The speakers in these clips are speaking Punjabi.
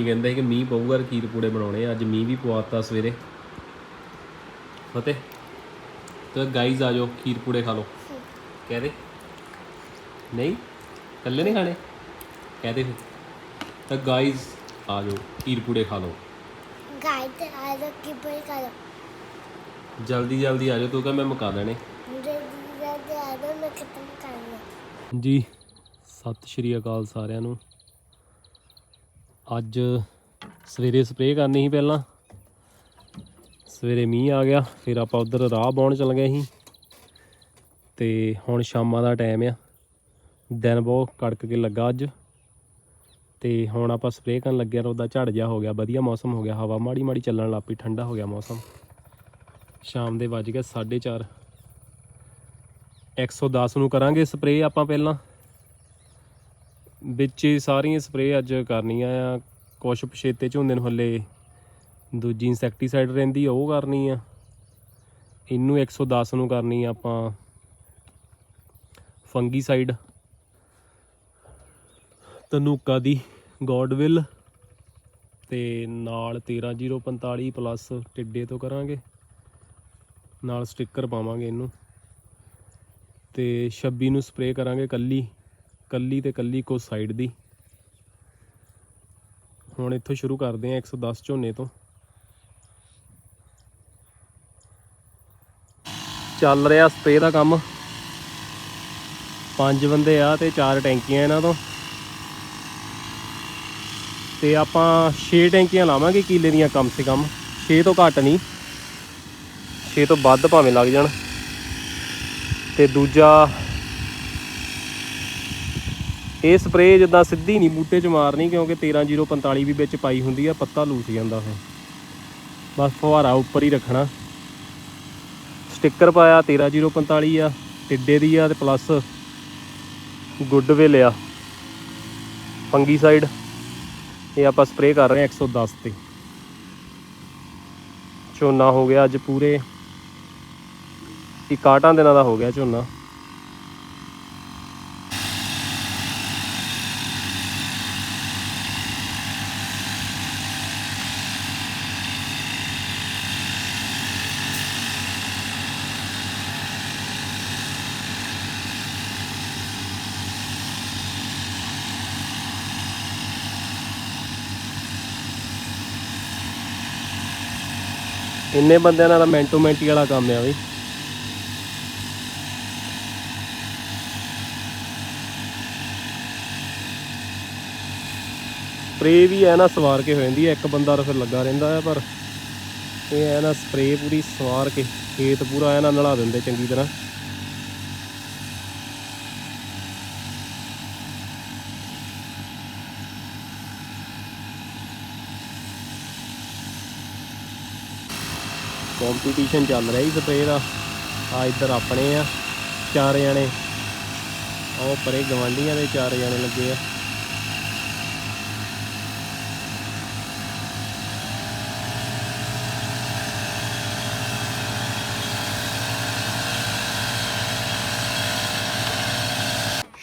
ਡੈਡੀ ਕਹਿੰਦੇ ਕਿ ਮੀਂਹ ਪਊਗਾ ਖੀਰ ਪੂੜੇ ਬਣਾਉਣੇ ਅੱਜ ਮੀਂਹ ਵੀ ਪਵਾਤਾ ਸਵੇਰੇ। ਫਤਿਹ। ਤੇ ਗਾਈਜ਼ ਆ ਖੀਰ ਪੂੜੇ ਖਾ ਲਓ। ਕਹਦੇ ਨਹੀਂ? ਕੱਲੇ ਨਹੀਂ ਖਾਣੇ? ਕਹਦੇ ਫਿਰ। ਤਾਂ ਗਾਈਜ਼ ਆ ਖੀਰ ਪੂੜੇ ਖਾ ਲਓ। ਗਾਈਜ਼ ਆ ਖੀਰ ਪੂੜੇ ਖਾ ਲਓ। ਜਲਦੀ ਜਲਦੀ ਆ ਤੂੰ ਕਹ ਮੈਂ ਮੁਕਾ ਦੇਣੇ। ਜੀ ਸਤਿ ਸ਼੍ਰੀ ਅਕਾਲ ਸਾਰਿਆਂ ਨੂੰ। ਅੱਜ ਸਵੇਰੇ ਸਪਰੇਅ ਕਰਨੀ ਸੀ ਪਹਿਲਾਂ। ਸਵੇਰੇ ਮੀਂਹ ਆ ਗਿਆ, ਫਿਰ ਆਪਾਂ ਉਧਰ ਰਾਹ ਬਾਉਣ ਚੱਲ ਗਏ ਸੀ। ਤੇ ਹੁਣ ਸ਼ਾਮਾਂ ਦਾ ਟਾਈਮ ਆ। ਦਿਨ ਬਹੁਤ ਕੜਕ ਕੇ ਲੱਗਾ ਅੱਜ। ਤੇ ਹੁਣ ਆਪਾਂ ਸਪਰੇਅ ਕਰਨ ਲੱਗਿਆ ਤਾਂ ਝੜ ਜਾ ਹੋ ਗਿਆ, ਵਧੀਆ ਮੌਸਮ ਹੋ ਗਿਆ। ਹਵਾ ਮਾੜੀ ਮਾੜੀ ਚੱਲਣ ਲੱਗ ਪਈ, ਠੰਡਾ ਹੋ ਗਿਆ ਮੌਸਮ। ਸ਼ਾਮ ਦੇ ਵੱਜ ਗਏ 4:30 110 ਨੂੰ ਕਰਾਂਗੇ ਸਪਰੇਅ ਆਪਾਂ ਪਹਿਲਾਂ। ਵਿੱਚ ਹੀ ਸਾਰੀਆਂ ਸਪਰੇਅ ਅੱਜ ਕਰਨੀਆਂ ਆ। ਕੁਛ ਪਛੇਤੇ ਝੋਨੇ ਨੂੰ ਹੱਲੇ ਦੂਜੀ ਇਨਸੈਕਟੀਸਾਈਡ ਰਹਿੰਦੀ ਉਹ ਕਰਨੀ ਆ। ਇਹਨੂੰ 110 ਨੂੰ ਕਰਨੀ ਆ ਆਪਾਂ। ਫੰਗੀਸਾਈਡ। ਤਨੂਕਾ ਦੀ ਗੋਡਵਿਲ। ਤੇ ਨਾਲ 13045 ਪਲੱਸ ਟਿੱਡੇ ਤੋਂ ਕਰਾਂਗੇ। ਨਾਲ ਸਟicker ਪਾਵਾਂਗੇ ਇਹਨੂੰ। ਤੇ 26 ਨੂੰ ਸਪਰੇਅ ਕਰਾਂਗੇ ਕੱਲੀ। ਕੱਲੀ ਤੇ ਕੱਲੀ ਕੋ ਸਾਈਡ ਦੀ। ਹੁਣ ਇੱਥੋਂ ਸ਼ੁਰੂ ਕਰਦੇ ਆ 110 ਝੋਨੇ ਤੋਂ। ਚੱਲ ਰਿਹਾ ਸਪਰੇਅ ਦਾ ਕੰਮ। ਪੰਜ ਬੰਦੇ ਆ ਤੇ ਚਾਰ ਟੈਂਕੀਆਂ ਇਹਨਾਂ ਤੋਂ। ਤੇ ਆਪਾਂ 6 ਟੈਂਕੀਆਂ ਲਾਵਾਂਗੇ ਕੀਲੇ ਦੀਆਂ ਕਮ ਸੇ ਕਮ। 6 ਤੋਂ ਘੱਟ ਨਹੀਂ। 6 ਤੋਂ ਵੱਧ ਭਾਵੇਂ ਲੱਗ ਜਾਣ। ਤੇ ਦੂਜਾ ਇਹ ਸਪਰੇਅ ਜਿੱਦਾਂ ਸਿੱਧੀ ਨਹੀਂ, ਬੂਟੇ 'ਚ ਮਾਰਨੀ ਕਿਉਂਕਿ 13045 ਵੀ ਵਿੱਚ ਪਾਈ ਹੁੰਦੀ ਆ, ਪੱਤਾ ਲੂਸ ਜਾਂਦਾ ਫਿਰ ਬਸ ਫੁਹਾਰਾ ਉੱਪਰ ਹੀ ਰੱਖਣਾ। ਸਟicker ਪਾਇਆ 13045 ਆ, ਟਿੱਡੇ ਦੀ ਆ ਤੇ ਪਲੱਸ ਗੁੱਡਵਿਲ ਆ। ਫੰਗੀਸਾਈਡ ਇਹ ਆਪਾਂ ਸਪਰੇਅ ਕਰ ਰਹੇ ਹਾਂ 110 ਤੇ। ਝੋਨਾ ਹੋ ਗਿਆ ਅੱਜ ਪੂਰੇ। ਇਕਾਟਾਂ ਦਿਨਾਂ ਦਾ ਹੋ ਗਿਆ ਝੋਨਾ। ਇੰਨੇ ਬੰਦਿਆਂ ਨਾਲ ਮੈਂਟੋ ਮੈਂਟੀ ਵਾਲਾ ਕੰਮ ਆ ਬਈ। ਸਪਰੇ ਵੀ ਹੈ ਨਾ ਸਵਾਰ ਕੇ ਹੋ ਜਾਂਦੀ ਹੈ ਇੱਕ ਬੰਦਾ ਤਾਂ ਫਿਰ ਲੱਗਾ ਰਹਿੰਦਾ ਹੈ ਪਰ ਇਹ ਹੈ ਨਾ ਸਪਰੇ ਪੂਰੀ ਸਵਾਰ ਕੇ, ਖੇਤ ਪੂਰਾ ਹੈ ਨਾ ਨਲਾ ਦਿੰਦੇ ਚੰਗੀ ਤਰ੍ਹਾਂ। ਕੰਪੀਟੀਸ਼ਨ ਚੱਲ ਰਿਹਾ ਹੀ ਸਪਰੇਅ ਦਾ। ਆ ਇੱਧਰ ਆਪਣੇ ਆ, ਚਾਰ ਜਣੇ। ਉਹ ਪਰੇ ਗਵਾਂਢੀਆਂ ਦੇ ਚਾਰ ਜਣੇ ਲੱਗੇ ਆ।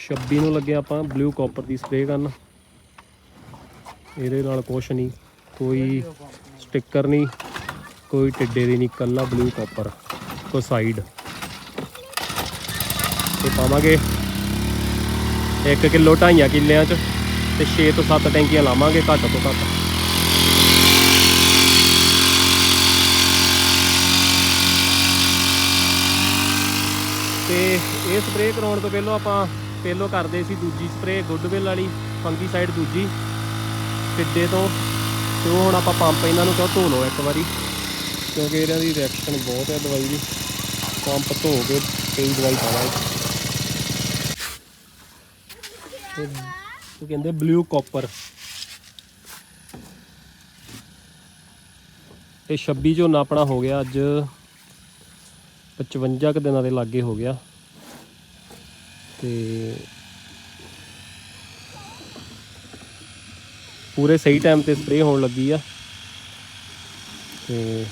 ਛੱਬੀ ਨੂੰ ਲੱਗੇ ਆਪਾਂ ਬਲੂ ਕਾਪਰ ਦੀ ਸਪਰੇਅ ਕਰਨ। ਇਹਦੇ ਨਾਲ ਕੁਛ ਨਹੀਂ, ਕੋਈ ਸਟicker ਨਹੀਂ। ਕੋਈ ਟਿੱਡੇ ਦੀ ਨਹੀਂ, ਕੱਲਾ ਬਲੂ ਕਾਪਰ ਕੋ ਸਾਈਡ ਤੇ ਪਾਵਾਂਗੇ 1 ਕਿਲੋ ਢਾਈਆਂ ਕਿੱਲਿਆਂ ਚ ਤੇ 6 ਤੋਂ 7 ਟੈਂਕੀਆਂ ਲਾਵਾਂਗੇ ਘੱਟ ਤੋਂ ਘੱਟ। ਤੇ ਇਹ ਸਪਰੇਅ ਕਰਾਉਣ ਤੋਂ ਪਹਿਲਾਂ ਆਪਾਂ ਪਹਿਲਾਂ ਕਰਦੇ ਸੀ ਦੂਜੀ ਸਪਰੇਅ ਗੁੱਡਵਿਲ ਵਾਲੀ ਫੰਗੀਸਾਈਡ ਦੂਜੀ। ਟਿੱਡੇ ਤੋਂ, ਤੇ ਉਹ ਹੁਣ ਆਪਾਂ ਪੰਪ ਇਹਨਾਂ ਨੂੰ ਕਹੋ ਧੋ ਲਓ ਇੱਕ ਵਾਰੀ। ਕਿਉਂਕਿ ਇਹਨਾਂ ਦੀ ਰਿਐਕਸ਼ਨ ਬਹੁਤ ਹੈ ਦਵਾਈ ਦੀ। ਪੰਪ ਧੋ ਕੇ ਕਈ ਦਵਾਈ ਪਾਵਾਂਗੇ ਇਹ ਕਹਿੰਦੇ ਬਲੂ ਕਾਪਰ ਇਹ 26 ਝੋਨਾ ਆਪਣਾ ਹੋ ਗਿਆ, ਅੱਜ 55 ਕੁ ਦਿਨਾਂ ਦੇ ਲਾਗੇ ਹੋ ਗਿਆ। ਤੇ ਪੂਰੇ ਸਹੀ ਟਾਈਮ ਤੇ ਸਪਰੇਅ ਹੋਣ ਲੱਗੀ ਆ। ਤੇ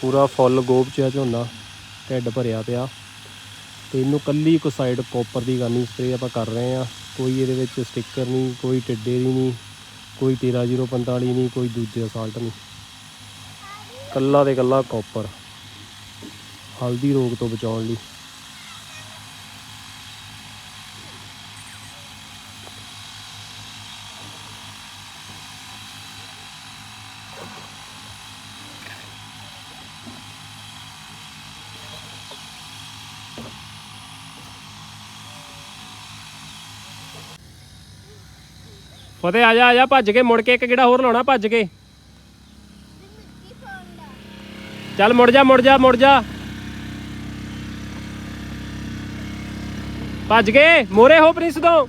ਪੂਰਾ ਫੁੱਲ ਗੋਬ ਚ ਆ ਝੋਨਾ, ਢਿੱਡ ਭਰਿਆ ਪਿਆ। ਤੇ ਇਹਨੂੰ ਕੱਲੀ ਕੋ ਸਾਈਡ ਕਾਪਰ ਦੀ ਕਰਨੀ ਸਪਰੇਅ ਆਪਾਂ ਕਰ ਰਹੇ ਆ ਕੋਈ ਇਹਦੇ ਵਿੱਚ ਸਟicker ਨਹੀਂ, ਕੋਈ ਟਿੱਡੇ ਦੀ ਨਹੀਂ, ਕੋਈ 13045 ਨਹੀਂ, ਕੋਈ ਦੂਜੇ ਸਾਲਟ ਨਹੀਂ। ਕੱਲਾ ਦੇ ਕੱਲਾ ਕਾਪਰ ਹਲਦੀ ਰੋਗ ਤੋਂ ਬਚਾਉਣ ਲਈ। ਫਤਿਹ ਆ ਜਾ ਆ ਜਾ, ਭੱਜ ਕੇ ਮੁੜ ਕੇ ਇੱਕ ਕਿਹੜਾ ਹੋਰ ਲਾਉਣਾ, ਭੱਜ ਕੇ। ਚੱਲ ਮੁੜ ਜਾ ਮੁੜ ਜਾ ਮੁੜ ਜਾ। ਭੱਜ ਗਏ ਮੋਰੇ ਹੋ ਪ੍ਰਿੰਸ ਤੋਂ।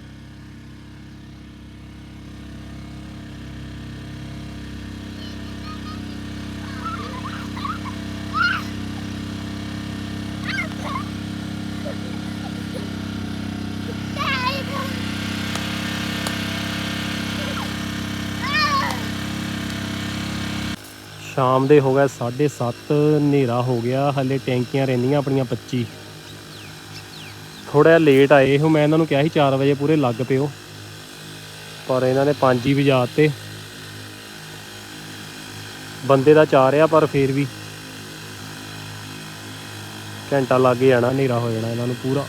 ਸ਼ਾਮ ਦੇ ਹੋ ਗਏ 7:30 ਹਨੇਰਾ ਹੋ ਗਿਆ, ਹਲੇ ਟੈਂਕੀਆਂ ਰਹਿੰਦੀਆਂ ਆਪਣੀਆਂ 25 ਥੋੜਾ ਜਿਹਾ ਲੇਟ ਆਏ ਹੋ ਮੈਂ ਇਹਨਾਂ ਨੂੰ ਕਿਹਾ ਸੀ 4 ਵਜੇ ਪੂਰੇ ਲੱਗ ਪਿਓ। ਪਰ ਇਹਨਾਂ ਨੇ 5 ਹੀ ਵਜਾਤੇ ਬੰਦੇ ਦਾ 4 ਆ ਪਰ ਫੇਰ ਵੀ। ਘੰਟਾ ਲੱਗ ਜਾਣਾ, ਹਨੇਰਾ ਹੋ ਜਾਣਾ ਇਹਨਾਂ ਨੂੰ ਪੂਰਾ।